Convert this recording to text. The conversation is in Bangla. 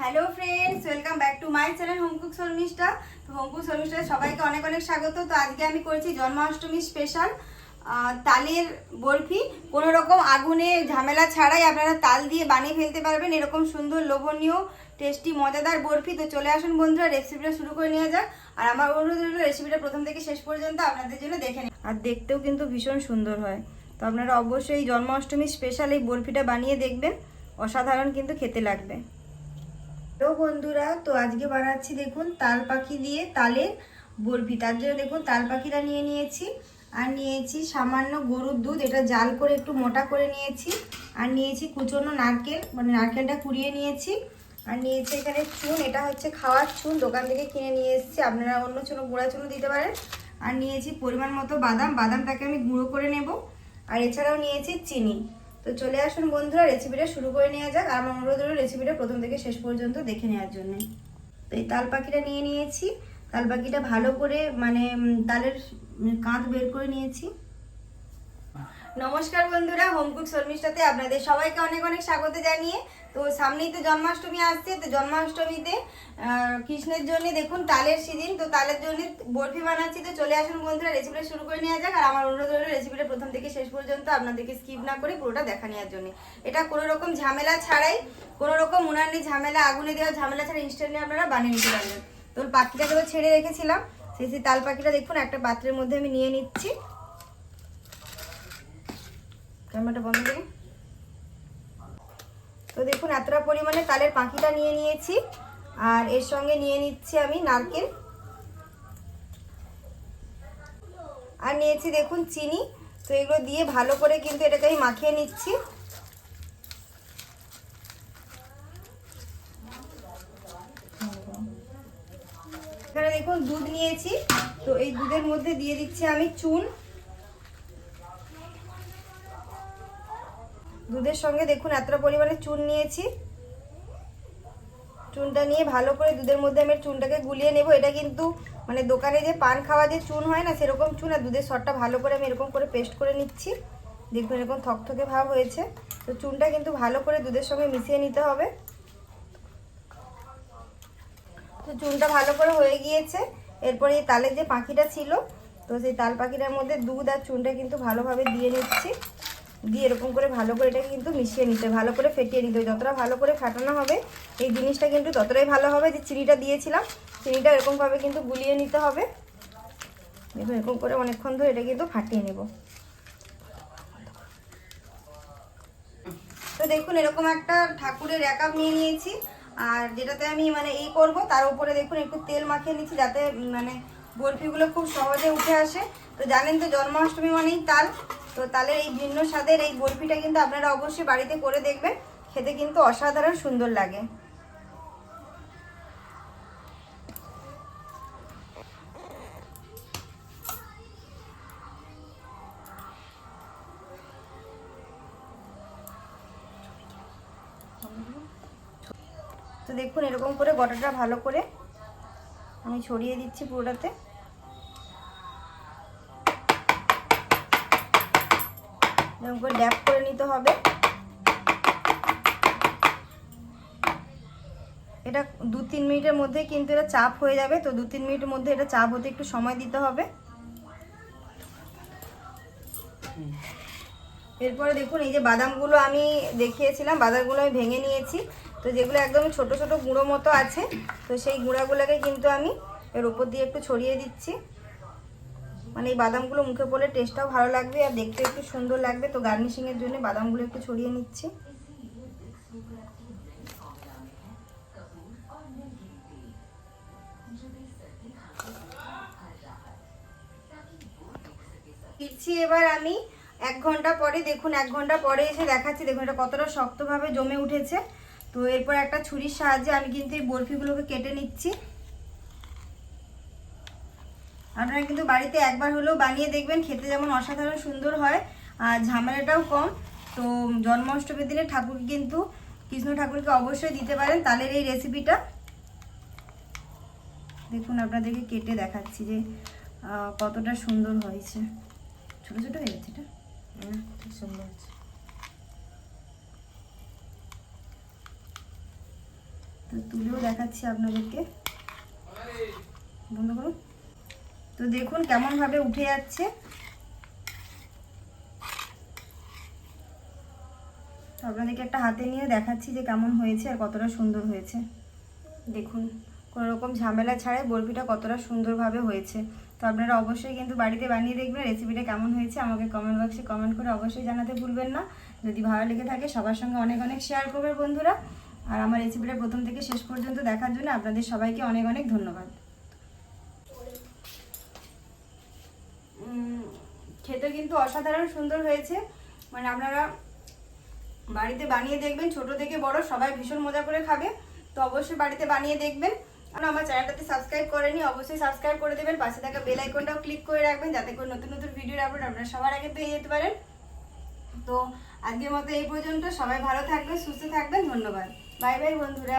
Hello friends welcome back to my channel Homecook Sharmistha তো হোমকুক শর্মিষ্ঠা সবাইকে অনেক অনেক স্বাগত। তো আজকে আমি করেছি জন্মাষ্টমী স্পেশাল তালের বরফি। কোনো রকম আগুনে ঝামেলা ছাড়াই আপনারা তাল দিয়ে বানিয়ে ফেলতে পারবেন। এরকম সুন্দর, লোভনীয় টেস্টি মজাদার বরফি। তো চলে আসুন বন্ধুরা রেসিপিটা শুরু করে নিয়ে যাক। আর আমার অনুরোধ হলো রেসিপিটা প্রথম থেকে শেষ পর্যন্ত আপনাদের জন্য দেখে নিন। আর দেখতেও কিন্তু ভীষণ সুন্দর হয়। তো আপনারা অবশ্যই জন্মাষ্টমী স্পেশাল এই বরফিটা বানিয়ে দেখবেন। অসাধারণ কিন্তু খেতে লাগবে। তো বন্ধুরা, তো আজকে বানাচ্ছি দেখুন তাল পাখি দিয়ে তালের বরফি। তার জন্য দেখুন তাল পাখিটা নিয়ে নিয়েছি। আর নিয়েছি সামান্য গরুর দুধ। এটা জাল করে একটু মোটা করে নিয়েছি। আর নিয়েছি কুচনো নারকেল। মানে নারকেলটা কুড়িয়ে নিয়েছি। আর নিয়েছি এখানে চুন। এটা হচ্ছে খাওয়ার চুন। দোকান থেকে কিনে নিয়ে এসেছি। আপনারা অন্য চুনো গুঁড়া চুনো দিতে পারেন। আর নিয়েছি পরিমাণ মতো বাদাম। বাদামটাকে আমি গুঁড়ো করে নেব। আর এছাড়াও নিয়েছি চিনি। তো চলে আসুন বন্ধুরা রেসিপিটা শুরু করে নেওয়া যাক। আর আমার অনুরোধ রেসিপিটা প্রথম থেকে শেষ পর্যন্ত দেখে নেওয়ার জন্য। তো এই তাল পাখিটা নিয়ে নিয়েছি। তাল পাখিটা ভালো করে মানে তালের কাঁধ বের করে নিয়েছি। নমস্কার বন্ধুরা হোমকুক শর্মিষ্ঠাতে আপনাদের সবাইকে অনেক অনেক স্বাগত জানিয়ে। তো সামনেই তো জন্মাষ্টমী আসছে, তো জন্মাষ্টমীতে কৃষ্ণের জন্য দেখুন তালের সিজন, তো তালের জন্য বরফি বানাচ্ছি। তো চলে আসুন বন্ধুরা রেসিপিটা শুরু করে নেওয়া যাক। আর আমার অনুরোধ হলো রেসিপিটা প্রথম থেকে শেষ পর্যন্ত আপনাদেরকে স্কিপ না করে পুরোটা দেখা নেওয়ার জন্য। এটা কোনো রকম ঝামেলা ছাড়াই, কোনো রকম উনানি ঝামেলা, আগুনে দেওয়া ঝামেলা ছাড়া ইনস্ট্যান্টলি আপনারা বানিয়ে নিতে পারবেন। তো পাখিটাকে তো ছেড়ে রেখেছিলাম, সেই সেই তাল পাখিটা দেখুন একটা পাত্রের মধ্যে আমি নিয়ে নিচ্ছি। বন্ধ করুন তো দেখুন, এতটা পরিমাণে তালের পাখিটা নিয়ে নিয়েছি। আর এর সঙ্গে নিয়ে নিচ্ছি আমি নারকেল। আর নিয়েছি দেখুন চিনি। তো এগুলো দিয়ে ভালো করে কিন্তু এটাকে আমি মাখিয়ে নিচ্ছি। এখানে দেখুন দুধ নিয়েছি। তো এই দুধের মধ্যে দিয়ে দিচ্ছি আমি চুন। দুধের সঙ্গে দেখুন এতটা পরিমাণে চুন নিয়েছি। চুনটা নিয়ে ভালো করে দুধের মধ্যে আমি চুনটাকে গুলিয়ে নেব। এটা কিন্তু মানে দোকানে যে পান খাওয়া যে চুন হয় না, সেরকম চুন আর দুধের সরটা ভালো করে আমি এরকম করে পেস্ট করে নিচ্ছি। দেখুন এরকম থকথকে ভাব হয়েছে। তো চুনটা কিন্তু ভালো করে দুধের সঙ্গে মিশিয়ে নিতে হবে। তো চুনটা ভালো করে হয়ে গিয়েছে। এরপরে এই তালের যে পাখিটা ছিল, তো সেই তাল পাখিটার মধ্যে দুধ আর চুনটা কিন্তু ভালোভাবে দিয়ে নিচ্ছি। দিয়ে এরকম করে ভালো করে এটাকে কিন্তু মিশিয়ে নিতে, ভালো করে ফেটিয়ে নিতে যতটা ভালো করে ফাটানো হবে, এই জিনিসটা কিন্তু ততটাই ভালো হবে যে চিনিটা দিয়েছিলাম। চিনিটা এরকমভাবে কিন্তু গুলিয়ে নিতে হবে। দেখুন, এরকম করে অনেকক্ষণ ধরে এটা কিন্তু ফাটিয়ে নেব। তো দেখুন, এরকম একটা ঠাকুরের র্যাকাপ নিয়ে নিয়েছি। আর যেটাতে আমি মানে এই করব, তার উপরে দেখুন, একটু তেল মাখিয়ে নিচ্ছি যাতে মানে বরফিগুলো খুব সহজে উঠে আসে। তো জানেন তো, জন্মাষ্টমী মানেই তাল। তো তালের এই ভিন্ন স্বাদের এই বরফিটা কিন্তু আপনারা অবশ্যই বাড়িতে করে দেখবেন। খেতে কিন্তু অসাধারণ সুন্দর লাগে। তো দেখুন, এরকম করে গোটাটা ভালো করে আমি ছড়িয়ে দিচ্ছি পুরোটাতে। এরকম করে ড্যাপ করে নিতে হবে। এটা দু তিন মিনিটের মধ্যে কিন্তু এটা চাপ হয়ে যাবে, তো দু তিন মিনিটের মধ্যে এটা চাপ হতে একটু সময় দিতে হবে। এরপরে দেখুন, এই যে বাদামগুলো আমি দেখিয়েছিলাম, বাদামগুলো আমি ভেঙে নিয়েছি। তো যেগুলো একদম ছোট ছোট গুঁড়ো মতো আছে, তো সেই গুঁড়াগুলোকে কিন্তু আমি এর উপর দিয়ে একটু ছড়িয়ে দিচ্ছি। মানে এই বাদামগুলো মুখে পড়লে টেস্টটাও ভালো লাগবে আর দেখতে একটু সুন্দর লাগবে। তো গার্নিশিংয়ের জন্য বাদামগুলো একটু ছড়িয়ে নিচ্ছি। এবার আমি এক ঘণ্টা পরে, দেখুন, এক ঘণ্টা পরে এসে দেখাচ্ছি। দেখুন, এটা কতটা শক্তভাবে জমে উঠেছে। তো এরপর একটা ছুরির সাহায্যে আমি কিন্তু এই বরফিগুলোকে কেটে নিচ্ছি। আপনারা কিন্তু বাড়িতে একবার হলেও বানিয়ে দেখবেন, খেতে যেমন অসাধারণ সুন্দর হয়, আর ঝামেলাটাও কম। তো জন্মাষ্টমীর দিনে ঠাকুর কিন্তু, কৃষ্ণ ঠাকুরকে অবশ্যই দিতে পারেন তালের এই রেসিপিটা। দেখুন, আপনাদেরকে কেটে দেখাচ্ছি যে কতটা সুন্দর হয়েছে। ছোট ছোট হয়ে গেছে এটা? ঠিক সুন্দর আছে তো তুলেও দেখাচ্ছি আপনাদেরকে। বন্ধ করুন। তো দেখুন কেমনভাবে উঠে যাচ্ছে। আপনাদেরকে একটা হাতে নিয়ে দেখাচ্ছি যে কেমন হয়েছে আর কতটা সুন্দর হয়েছে। দেখুন, কোনো রকম ঝামেলা ছাড়াই বরফিটা কতটা সুন্দরভাবে হয়েছে। তো আপনারা অবশ্যই কিন্তু বাড়িতে বানিয়ে দেখবেন রেসিপিটা কেমন হয়েছে, আমাকে কমেন্ট বক্সে কমেন্ট করে অবশ্যই জানাতে ভুলবেন না। যদি ভালো লেগে থাকে, সবার সঙ্গে অনেক অনেক শেয়ার করবে বন্ধুরা। আর আমার রেসিপিটা প্রথম থেকে শেষ পর্যন্ত দেখার জন্য আপনাদের সবাইকে অনেক অনেক ধন্যবাদ। খেতে কিন্তু অসাধারণ সুন্দর হয়েছে। মানে আপনারা বাড়িতে বানিয়ে দেখবেন, ছোট থেকে বড় সবাই ভীষণ মজা করে খাবে। তো অবশ্যই বাড়িতে বানিয়ে দেখবেন। আমার চ্যানেলটাতে সাবস্ক্রাইব করেনি, অবশ্যই সাবস্ক্রাইব করে দেবেন। পাশে থাকা বেল আইকনটাও ক্লিক করে রাখবেন, যাতে করে নতুন নতুন ভিডিওর আপলোড আপনারা সবার আগে পেয়ে যেতে পারেন। তো আজকের মতো এই পর্যন্ত। সবাই ভালো থাকবেন, সুস্থ থাকবেন। ধন্যবাদ। বাই বাই বন্ধুরা।